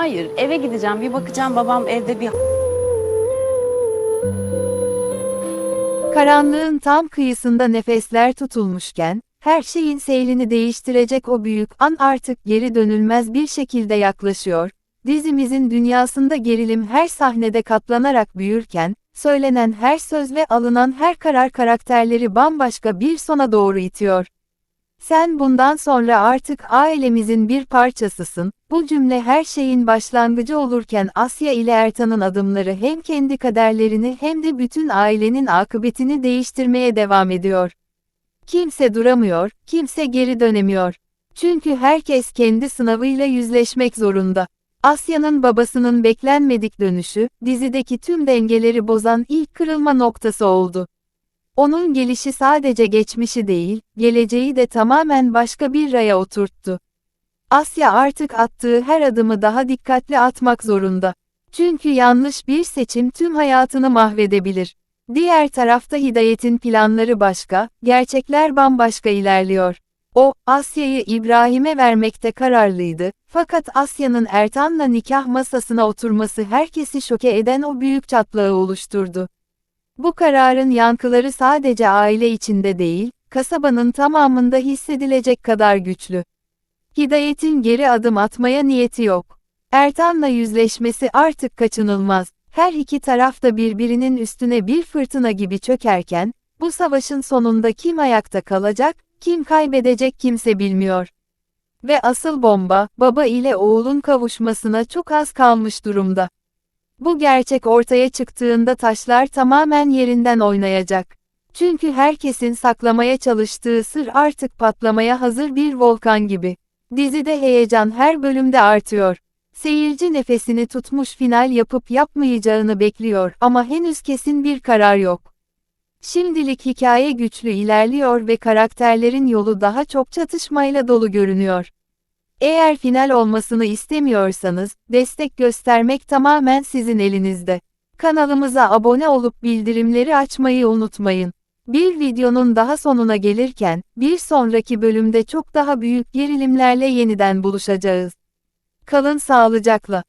Hayır, eve gideceğim. Bir bakacağım babam evde bir Karanlığın tam kıyısında nefesler tutulmuşken, her şeyin seyrini değiştirecek o büyük an artık geri dönülmez bir şekilde yaklaşıyor. Dizimizin dünyasında gerilim her sahnede katlanarak büyürken, söylenen her söz ve alınan her karar karakterleri bambaşka bir sona doğru itiyor. Sen bundan sonra artık ailemizin bir parçasısın. Bu cümle her şeyin başlangıcı olurken Asya ile Ertan'ın adımları hem kendi kaderlerini hem de bütün ailenin akıbetini değiştirmeye devam ediyor. Kimse duramıyor, kimse geri dönemiyor. Çünkü herkes kendi sınavıyla yüzleşmek zorunda. Asya'nın babasının beklenmedik dönüşü, dizideki tüm dengeleri bozan ilk kırılma noktası oldu. Onun gelişi sadece geçmişi değil, geleceği de tamamen başka bir raya oturttu. Asya artık attığı her adımı daha dikkatli atmak zorunda. Çünkü yanlış bir seçim tüm hayatını mahvedebilir. Diğer tarafta Hidayet'in planları başka, gerçekler bambaşka ilerliyor. O, Asya'yı İbrahim'e vermekte kararlıydı, fakat Asya'nın Ertan'la nikah masasına oturması herkesi şoke eden o büyük çatlağı oluşturdu. Bu kararın yankıları sadece aile içinde değil, kasabanın tamamında hissedilecek kadar güçlü. Hidayet'in geri adım atmaya niyeti yok. Ertan'la yüzleşmesi artık kaçınılmaz. Her iki taraf da birbirinin üstüne bir fırtına gibi çökerken, bu savaşın sonunda kim ayakta kalacak, kim kaybedecek kimse bilmiyor. Ve asıl bomba, baba ile oğulun kavuşmasına çok az kalmış durumda. Bu gerçek ortaya çıktığında taşlar tamamen yerinden oynayacak. Çünkü herkesin saklamaya çalıştığı sır artık patlamaya hazır bir volkan gibi. Dizide heyecan her bölümde artıyor. Seyirci nefesini tutmuş final yapıp yapmayacağını bekliyor ama henüz kesin bir karar yok. Şimdilik hikaye güçlü ilerliyor ve karakterlerin yolu daha çok çatışmayla dolu görünüyor. Eğer final olmasını istemiyorsanız, destek göstermek tamamen sizin elinizde. Kanalımıza abone olup bildirimleri açmayı unutmayın. Bir videonun daha sonuna gelirken, bir sonraki bölümde çok daha büyük gerilimlerle yeniden buluşacağız. Kalın sağlıcakla.